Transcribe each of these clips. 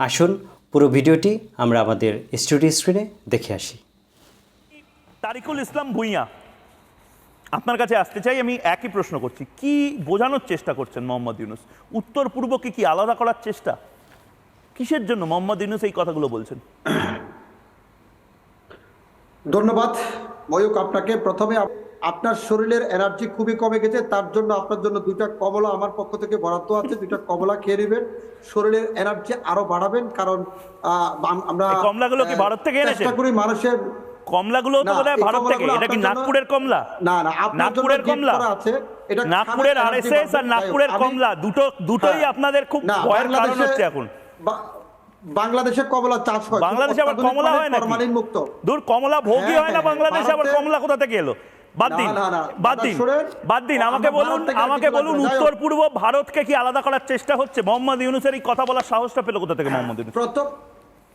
আসুন পুরো ভিডিওটি আমরা আমাদের স্টুডিও স্ক্রিনে দেখে আসি। তারিকুল ইসলাম ভুঁইয়া আপনার কাছে আসতে চাই আমি একই প্রশ্ন করছি। কি বোঝানোর চেষ্টা করছেন মোহাম্মদ ইউনুস? উত্তর পূর্বকে কি আলাদা করার চেষ্টা? কিসের জন্য মোহাম্মদ ইউনুস এই কথাগুলো বলছেন? ধন্যবাদ। ময়ূক আপনাকে। প্রথমে আপনার শরীরের এনার্জি খুবই কমে গেছে তার জন্য আপনার জন্য দুইটা কমলা আমার পক্ষ থেকে বরাদ্দ আছে দুইটা কমলা খেয়ে নেবেন শরীরের এনার্জি আরও বাড়াবেন কারণ আমরা কমলাগুলো কি ভারত থেকে? চেষ্টা করি মানুষের কমলাগুলো তো বোধহয় ভারত থেকে এটা কি নাগপুরের কমলা? না না আপনার নাগপুরের কমলা? আছে এটা নাগপুরের আরএসএস আর নাগপুরের কমলা দুটো দুটোই হ্যাঁ। আপনাদের খুব না, ভয়ের কারণ হচ্ছে এখন। বাংলাদেশে কমলা চাষ হয় বাংলাদেশে আবার কমলা হয় ফরমালিন মুক্ত দূর কমলা ভোগই হ্যাঁ, হয় না বাংলাদেশে আবার কমলা কোথা থেকে এলো? বাদ দিন বাদ দিন বাদ দিন। আমাকে বলুন আমাকে বলুন। উত্তর পূর্ব ভারতকে কি আলাদা করার চেষ্টা হচ্ছে? মোহাম্মদ ইউনুসের এই কথা বলার সাহসটা পেল কোথা থেকে মোহাম্মদ ইউনুস? প্রথম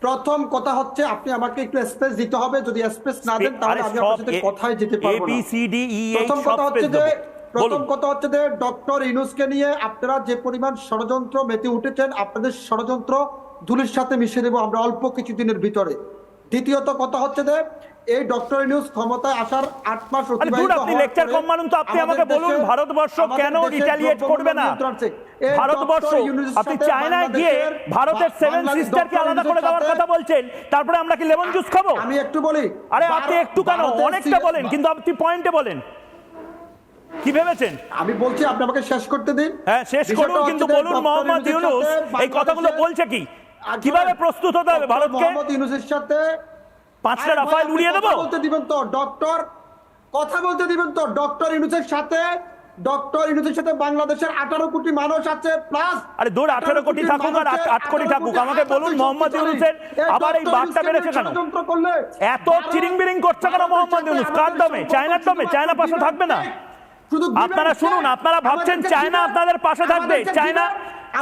প্রথম কথা হচ্ছে আপনি আমাকে একটু স্পেস দিতে হবে। যদি স্পেস না দেন তাহলে আমি আপনার সাথে কথাই যেতে এ পারব বি না। সি ডি ই প্রথম কথা হচ্ছে যে প্রথম কথা হচ্ছে যে ডক্টর ইনুসকে নিয়ে আপনারা যে পরিমাণ ষড়যন্ত্র মেতে উঠেছেন আপনাদের ষড়যন্ত্র ধুলির সাথে মিশিয়ে দেবো আমরা অল্প কিছুদিনের ভিতরে। দ্বিতীয়ত কথা হচ্ছে যে এই ডক্টর ক্ষমতায় আসার আট মাস অতিবাহিত আপনি লেকচার কম মানুন তো আপনি আমাকে বলুন ভারতবর্ষ কেন রিটালিয়েট করবে না? ভারতবর্ষ আপনি চায়নায় গিয়ে ভারতের সেভেন সিস্টারকে আলাদা করে দেওয়ার কথা বলছেন তারপরে আমরা কি লেমন জুস খাব? আমি একটু বলি আরে আপনি একটু কেন? অনেকটা বলেন কিন্তু আপনি পয়েন্টে বলেন। কি ভেবেছেন? আমি বলছি আপনি আমাকে শেষ করতে দিন। হ্যাঁ শেষ করুন কিন্তু বলুন মোহাম্মদ ইউনুস এই কথাগুলো বলছে কি? কীভাবে প্রস্তুত হতে হবে ভারতকে? মোহাম্মদ ইউনুসের সাথে পাঁচটা আরে রাফায়েল উড়িয়ে দেবো? বলতে দিবেন তো ডক্টর। কথা বলতে দিবেন তো ডক্টর ইউনুসের সাথে। ডক্টর ইউনুসের সাথে বাংলাদেশের আঠারো কোটি মানুষ আছে প্লাস আরে দূর আঠারো কোটি থাকুক আর আট- আট কোটি থাকুক আমাকে বলুন মোহাম্মদ ইউনুসের আবার এই বার্তা বেড়েছে কেন? এত চিরিং বিরিং করছে কেন মোহাম্মদ ইউনুস? কার দমে চায়নার দমে চায়না পাশে থাকবে না। আপনারা শুনুন আপনারা ভাবছেন চায়না আপনাদের পাশে থাকবে। চায়না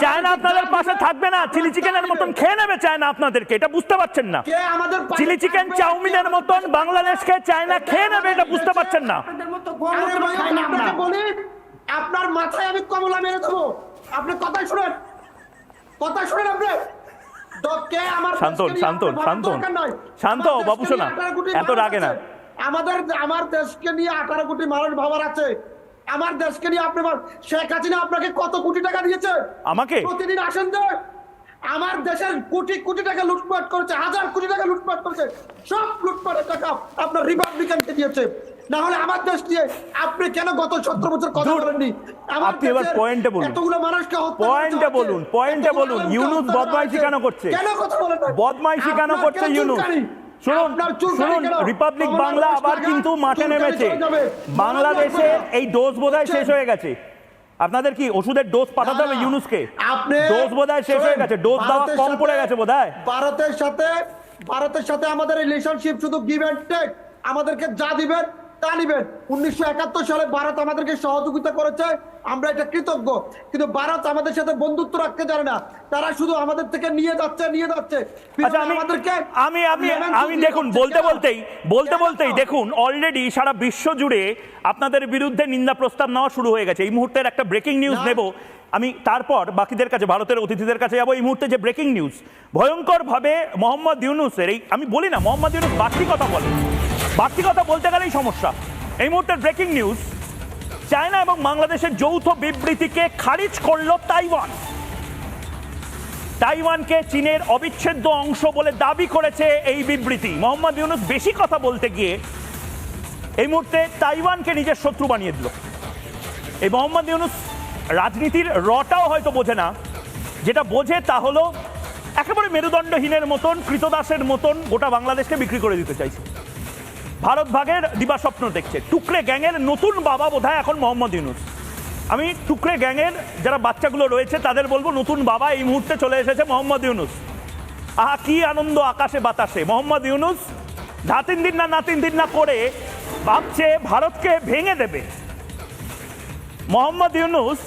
চায়না আপনাদের পাশে থাকবে না চিলি চিকেনের মতন খেয়ে নেবে চায়না আপনাদেরকে এটা বুঝতে পারছেন না। কে আমাদের পাশে চিলি চিকেন চাউমিনের মতন বাংলাদেশকে চায়না খেয়ে নেবে এটা বুঝতে পারছেন না। আপনার মাথায় আমি কমলা মেরে দেবো। আপনি কথা শুনেন কথা শুনেন আপনি। কে আমার শান্ত বাবু নিয়ে সোনা। 18 কোটি এত রাগে না। আমাদের আমার দেশকে নিয়ে আঠারো কোটি মানুষ ভাবার আছে। আমার দেশকে নিয়ে আপনি শেখ হাসিনা আপনাকে কত কোটি টাকা দিয়েছে? আমাকে? প্রতিদিন আসেন যে আমার দেশের কোটি কোটি টাকা লুটপাট করেছে হাজার কোটি টাকা লুটপাট করেছে। সব লুটপাটের টাকা আপনার রিপাবলিকানকে দিয়েছে। না হলে আমার দেশ দিয়ে আপনি কেন গত সতেরো বছর কথা বলেননি? আপনি এবার পয়েন্টে বলুন। এতগুলো মানুষকে হত্যা পয়েন্টে বলুন, পয়েন্টে বলুন। ইউনুস বদমাইশি কেন করছে? কেন কথা বলেন বদমাইশি কেন করছে ইউনুস? শুনুন শুনুন রিপাবলিক বাংলা আবার কিন্তু মাঠে নেমেছে। বাংলাদেশে এই ডোজ বোধহয় শেষ হয়ে গেছে। আপনাদের কি ওষুধের ডোজ পাঠাতে হবে। ইউনুসকে? আপনি ডোজ বোধহয় শেষ হয়ে গেছে। ডোজ দেওয়া কম পড়ে গেছে বোধহয় ভারতের সাথে ভারতের সাথে আমাদের রিলেশনশিপ শুধু গিভ অ্যান্ড টেক আমাদেরকে যা দিবেন তা নিবেন উনিশশো একাত্তর সালে ভারত আমাদেরকে সহযোগিতা করেছে। আমরা এটা কৃতজ্ঞ। কিন্তু ভারত আমাদের সাথে বন্ধুত্ব রাখতে জানে না। তারা শুধু আমাদের থেকে নিয়ে যাচ্ছে নিয়ে যাচ্ছে। আচ্ছা আমি আমাদেরকে আমি আমি আমি দেখুন বলতে বলতেই বলতে বলতেই দেখুন অলরেডি সারা বিশ্ব জুড়ে আপনাদের বিরুদ্ধে নিন্দা প্রস্তাব নেওয়া শুরু হয়ে গেছে। এই মুহূর্তের একটা ব্রেকিং নিউজ। নেব। আমি তারপর বাকিদের কাছে ভারতের অতিথিদের কাছে যাব। এই মুহূর্তে যে ব্রেকিং নিউজ ভয়ঙ্করভাবে মোহাম্মদ ইউনুসের এই আমি বলি না মোহাম্মদ ইউনুস বাড়তি কথা বলে। বাড়তি কথা বলতে গেলেই সমস্যা। এই মুহূর্তের ব্রেকিং নিউজ। চায়না এবং বাংলাদেশের যৌথ বিবৃতিকে খারিজ করল তাইওয়ান। তাইওয়ানকে চীনের অবিচ্ছেদ্য অংশ বলে দাবি করেছে এই বিবৃতি। মোহাম্মদ ইউনুস বেশি কথা বলতে গিয়ে এই মুহূর্তে তাইওয়ানকে নিজের শত্রু বানিয়ে দিল। এই মোহাম্মদ ইউনুস রাজনীতির রটাও হয়তো বোঝে না। যেটা বোঝে তা হলো, একেবারে মেরুদণ্ডহীনের মতন, কৃতদাসের মতন গোটা বাংলাদেশকে বিক্রি করে দিতে চাইছে। ভারত ভাগের দিবাস্বপ্ন দেখছে। টুকরে গ্যাংয়ের নতুন বাবা বোধহয় এখন মোহাম্মদ ইউনুস। আমি টুকরে গ্যাংয়ের যারা বাচ্চাগুলো রয়েছে, তাদের বলব নতুন বাবা এই মুহূর্তে চলে এসেছে মোহাম্মদ ইউনুস। আহা, কি আনন্দ আকাশে বাতাসে। মোহাম্মদ ইউনুস ধাতিন দিন না নাতিন দিন না করে ভাবছে ভারতকে ভেঙে দেবে। মোহাম্মদ ইউনুস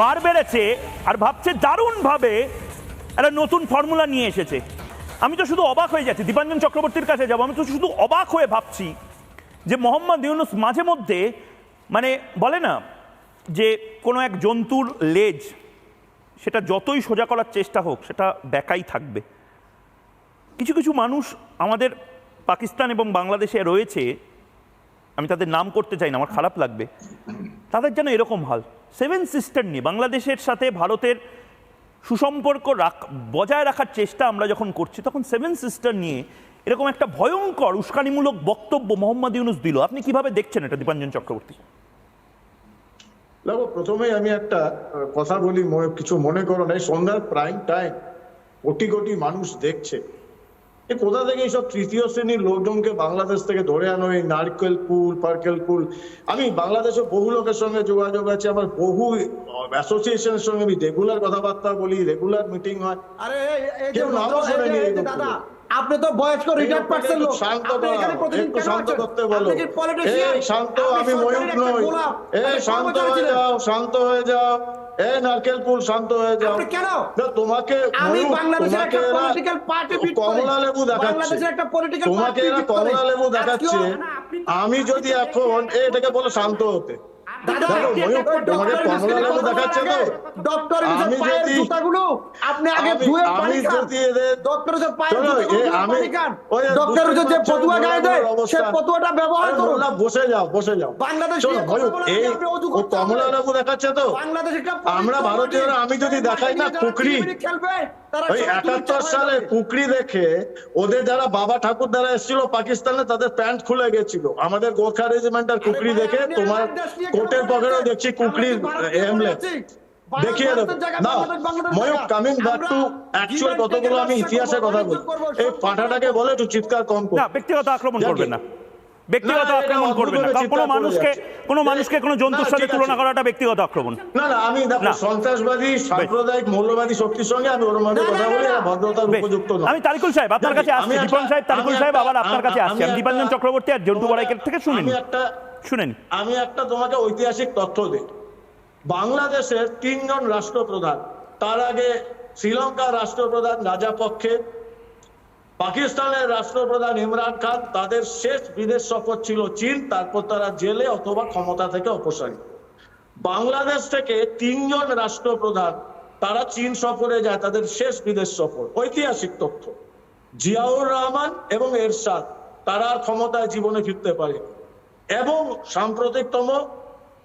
বার বেড়েছে আর ভাবছে দারুণভাবে একটা নতুন ফর্মুলা নিয়ে এসেছে। আমি তো শুধু অবাক হয়ে যাচ্ছি, দীপাঞ্জন চক্রবর্তীর কাছে যাব, আমি তো শুধু অবাক হয়ে ভাবছি যে মোহাম্মদ ইউনুস মাঝে মধ্যে মানে বলে না, যে কোনো এক জন্তুর লেজ, সেটা যতই সোজা করার চেষ্টা হোক, সেটা বেকাই থাকবে। কিছু কিছু মানুষ আমাদের পাকিস্তান এবং বাংলাদেশে রয়েছে, আমি তাদের নাম করতে চাই না, আমার খারাপ লাগবে, তাদের যেন এরকম হাল। সেভেন সিস্টার নিয়ে, বাংলাদেশের সাথে ভারতের সুসম্পর্ক রাখ, বজায় রাখার চেষ্টা আমরা যখন করছি, তখন সেভেন সিস্টার নিয়ে এরকম একটা ভয়ঙ্কর, উস্কানিমূলক বক্তব্য মোহাম্মদ ইউনুস দিল। আপনি কীভাবে দেখছেন এটা, দীপাঞ্জন চক্রবর্তী? দেখো প্রথমে আমি একটা কথা বলি কিছু মনে করো না সন্ধ্যার প্রাইম টাইম কোটি কোটি মানুষ দেখছে। এ কোথা থেকে এইসব তৃতীয় শ্রেণির লোকজনকে বাংলাদেশ থেকে ধরে আনো এই নারকেল কুল পার্কেল কুল আমি বাংলাদেশে বহু লোকের সঙ্গে যোগাযোগ আছে আমার বহু অ্যাসোসিয়েশনের সঙ্গে আমি রেগুলার কথাবার্তা বলি রেগুলার মিটিং হয়। আরে কেউ নামও শোনেনি। দাদা আপনি তো বয়স্ক রিটায়ার্ড পার্সন লোক। শান্ত একটু শান্ত করতে বলো। শান্ত আমি একটা নই। শান্ত হয়ে যাও শান্ত হয়ে যাও। এ নারকেল ফুল শান্ত হয়ে যাও। কেন? না, তোমাকে আমি বাংলাদেশের একটা পলিটিক্যাল পার্টি কমলা লেবু দেখাচ্ছে। একটা পলিটিক্যাল তোমাকে এরা কমলা লেবু দেখাচ্ছে। আমি যদি এখন এটাকে বলে শান্ত হতে। আপনি আগে ধুয়ে পানি খান। পায়ের পানি খান। যে পতুয়া গায়ে দেয় সে পতুয়াটা ব্যবহার করুন। বসে যাও বসে যাও। বাংলাদেশ দেখাচ্ছে তো। আমরা ভারতীয়রা আমি যদি দেখাই না কুকরি খেলবে ওই একাত্তর সালে কুকরি দেখে ওদের যারা বাবা ঠাকুর দ্বারা এসেছিল পাকিস্তানে তাদের প্যান্ট খুলে গেছিল। আমাদের গোর্খা রেজিমেন্টার কুকরি দেখে তোমার আমার বলছেন? পকেটেও দেখছি আমরা কুকরির কি এমলেট দেখিয়ে দেবো না Mayukh coming back to actual কতগুলো আমি কথা বলি। এই পাঠাটাকে বলে একটু চিৎকার কম কর। না ব্যক্তিগত আক্রমণ করবেন না। ব্যক্তিগত আক্রমণ করবেন না। কোনো মানুষকে। কোনো মানুষকে কোনো জন্তুর সাথে তুলনা করাটা ব্যক্তিগত আক্রমণ। না না আমি দেখো সন্ত্রাসবাদী সাম্প্রদায়িক মৌলবাদী শক্তির সঙ্গে আমি না, না, কথা বলি না। ভদ্রতার উপযুক্ত নয়। আমি তারিকুল সাহেব আপনার কাছে আমি আসছি দীপন সাহেব তারিকুল সাহেব আবার আপনার কাছে আসছি। আমি দীপাঞ্জন চক্রবর্তী আর জন্টু বারাইকের থেকে শুনেন। আমি একটা শুনেন আমি একটা তোমাকে ঐতিহাসিক তথ্য দিই। বাংলাদেশের তিনজন রাষ্ট্রপ্রধান, তার আগে শ্রীলঙ্কার রাষ্ট্রপ্রধান রাজাপক্ষে পাকিস্তানের রাষ্ট্রপ্রধান ইমরান খান, তাদের শেষ বিদেশ সফর ছিল চীন, তারপর তারা জেলে অথবা ক্ষমতা থেকে অপসারিত বাংলাদেশ থেকে তিনজন রাষ্ট্রপ্রধান, তারা চীন সফরে যায়, তাদের শেষ বিদেশ সফর। ঐতিহাসিক তথ্য। জিয়াউর রহমান এবং এরশাদ, তারা আর ক্ষমতায় জীবনে ফিরতে পারে এবং সাম্প্রতিকতম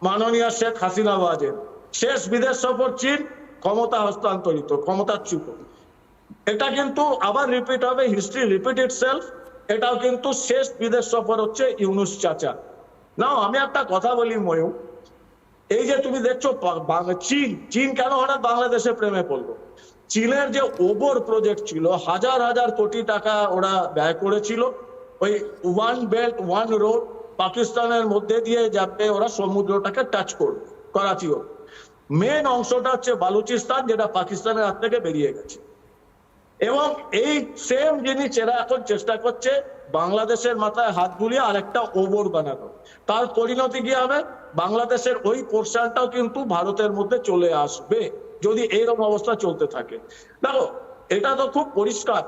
মাননীয় শেখ হাসিনা ওয়াজেদ শেষ বিদেশ সফর চীন ক্ষমতা হস্তান্তরিত, ক্ষমতাচ্যুত। এটা কিন্তু আবার রিপিট হবে হিস্ট্রি রিপিট ইট সেলফ এটাও কিন্তু শেষ বিদেশ সফর হচ্ছে ইউনুস চাচা। নাও, আমি একটা কথা বলি ময়ূর এই যে তুমি দেখছ চীন চীন কেন হঠাৎ বাংলাদেশে প্রেমে পড়ল? চীনের যে ওবর প্রজেক্ট ছিল, হাজার হাজার কোটি টাকা ওরা ব্যয় করেছিল, ওই ওয়ান বেল্ট ওয়ান রোড পাকিস্তানের মধ্যে দিয়ে যাবে ওরা সমুদ্রটাকে টাচ করবে করাচিও মেন অংশটা হচ্ছে বালুচিস্তান, যেটা পাকিস্তানের হাত থেকে বেরিয়ে গেছে। এবং এই সেম জিনিস এরা এখন চেষ্টা করছে, বাংলাদেশের মাথায় হাত বুলিয়ে আরেকটা ওবর বানানো। তার পরিণতি কি হবে? বাংলাদেশের ওই পোর্শনটাও কিন্তু ভারতের মধ্যে চলে আসবে, যদি এইরকম অবস্থা চলতে থাকে। দেখো, এটা তো খুব পরিষ্কার।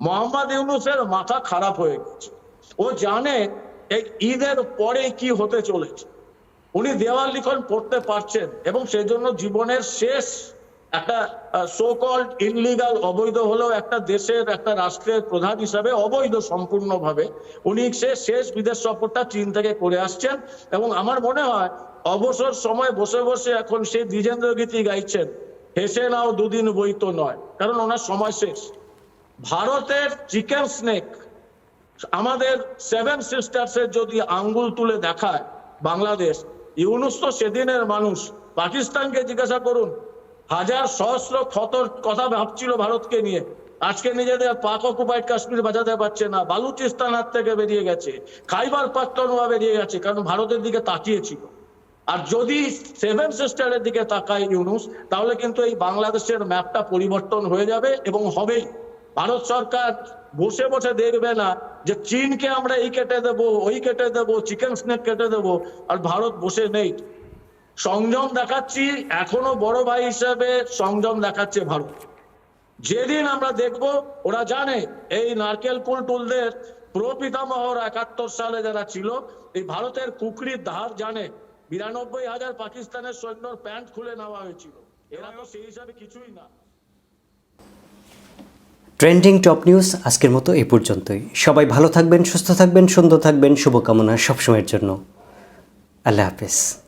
মোহাম্মদ ইউনুসের মাথা খারাপ হয়ে গেছে। ও জানে এই ঈদের পরে কি হতে চলেছে? উনি দেওয়াল লিখন পড়তে পারছেন এবং সেজন্য জীবনের শেষ একটা সোকল্ড ইনলিগাল অবৈধ হলেও একটা দেশের, একটা রাষ্ট্রের প্রধান হিসাবে অবৈধ সম্পূর্ণভাবে উনি সে শেষ বিদেশ সফরটা চীন থেকে করে আসছেন এবং আমার মনে হয় অবসর সময় বসে বসে এখন সেই দ্বিজেন্দ্র গীতি গাইছেন, হেসে নাও দুদিন বই তো নয়, কারণ ওনার সময় শেষ। ভারতের চিকেন স্নেক আমাদের সেভেন সিস্টার্সের যদি আঙ্গুল তুলে দেখায় বাংলাদেশ, ইউনুস তো সেদিনের মানুষ। পাকিস্তানকে জিজ্ঞাসা করুন, হাজার সহস্র ক্ষতর কথা ভাবছিল ভারতকে নিয়ে। আজকে নিজেদের পাক অকুপাইড কাশ্মীর বাঁচাতে পারছে না, বালুচিস্তান হাত থেকে বেরিয়ে গেছে, খাইবার পাখতুনখোয়া বেরিয়ে গেছে, কারণ ভারতের দিকে তাকিয়েছিল। আর যদি সেভেন সিস্টারের দিকে তাকায় ইউনুস, তাহলে কিন্তু এই বাংলাদেশের ম্যাপটা পরিবর্তন হয়ে যাবে এবং হবেই। ভারত সরকার বসে বসে দেখবে না যে চীনকে আমরা এই কেটে দেবো, ওই কেটে দেবো, চিকেন স্নেক কেটে দেবো, আর ভারত বসে নেই। সংযম দেখাচ্ছি, এখনও বড় ভাই হিসেবে সংযম দেখাচ্ছে ভারত। যেদিন আমরা দেখব, ওরা জানে, এই নারকেল কুল টুলদের প্রপিতামহর একাত্তর সালে যারা ছিল, এই ভারতের কুকরির ধার জানে। বিরানব্বই হাজার পাকিস্তানের সৈন্যর প্যান্ট খুলে নেওয়া হয়েছিল। এরা তো সেই হিসাবে কিছুই না। ট্রেন্ডিং টপ নিউজ আজকের মতো এ পর্যন্তই। সবাই ভালো থাকবেন, সুস্থ থাকবেন, সুন্দর থাকবেন। শুভকামনা সবসময়ের জন্য। আল্লাহ হাফেজ।